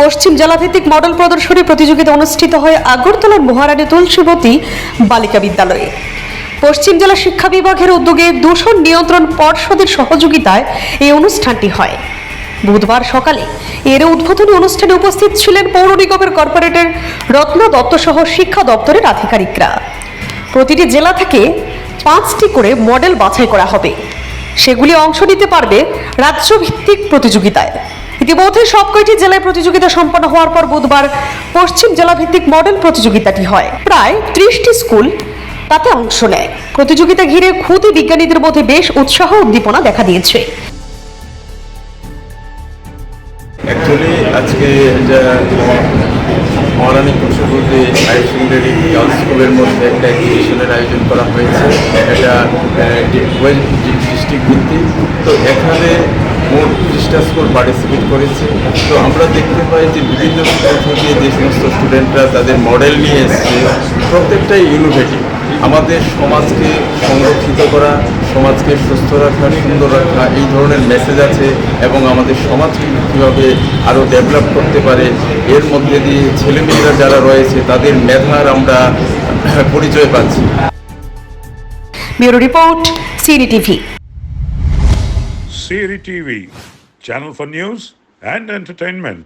পশ্চিম জেলাভিত্তিক model প্রদর্শনী প্রতিযোগিতা অনুষ্ঠিত হয় আগরতলার মহারানী তুলসীবতী বালিকা বিদ্যালয়ে। পশ্চিম জেলা শিক্ষা বিভাগের উদ্যোগে দূষণ নিয়ন্ত্রণ পর্ষদের সহযোগিতায় এই অনুষ্ঠানটি হয়। বুধবার সকালে এর উদ্বোধনী অনুষ্ঠানে উপস্থিত ছিলেন পৌর নিগমের কর্পোরেটর রত্ন দত্ত সহ শিক্ষা দপ্তরের আধিকারিকরা। প্রতিটি জেলা থেকে পাঁচটি করে মডেল বাছাই করা হবে। সেগুলি অংশ নিতে পারবে রাজ্যভিত্তিক প্রতিযোগিতায়। ইতিমধ্যে সব কয়টি জেলায় প্রতিযোগিতা সম্পন্ন হওয়ার পর বুধবার পশ্চিম জেলা ভিত্তিক মডেল প্রতিযোগিতাটি হয়। প্রায় ত্রিশটি স্কুল তাতে অংশ নেয়। প্রতিযোগিতা ঘিরে ক্ষুদে বিজ্ঞানীদের মধ্যে বেশ উৎসাহ উদ্দীপনা দেখা দিয়েছে। অ্যাকচুয়ালি আজকে Maharani Kushbati high secondary girls স্কুলের মধ্যে একটা এক্সিবিশনের আয়োজন করা হয়েছে। এটা ওয়েল ডিস্ট্রিক্ট ভিত্তিক। তো এখানে মোট ত্রিশটা স্কুল পার্টিসিপেট করেছে। তো আমরা দেখতে পাই যে বিভিন্ন স্কুল থেকে যে সমস্ত স্টুডেন্টরা তাদের মডেল নিয়ে এসছে। প্রত্যেকটাই ইনোভেটিভ আমাদের সমাজকে সংরক্ষিত করা সমাজকে সুস্থ রাখা সুন্দর রাখা এই ধরনের মেসেজ আছে এবং আমাদের সমাজকে কীভাবে আরও ডেভেলপ করতে পারে এর মধ্যে দিয়ে ছেলেমেয়েরা যারা রয়েছে তাদের মেধার আমরা পরিচয় পাচ্ছি bureau report Siri TV Siri TV, channel for news and entertainment.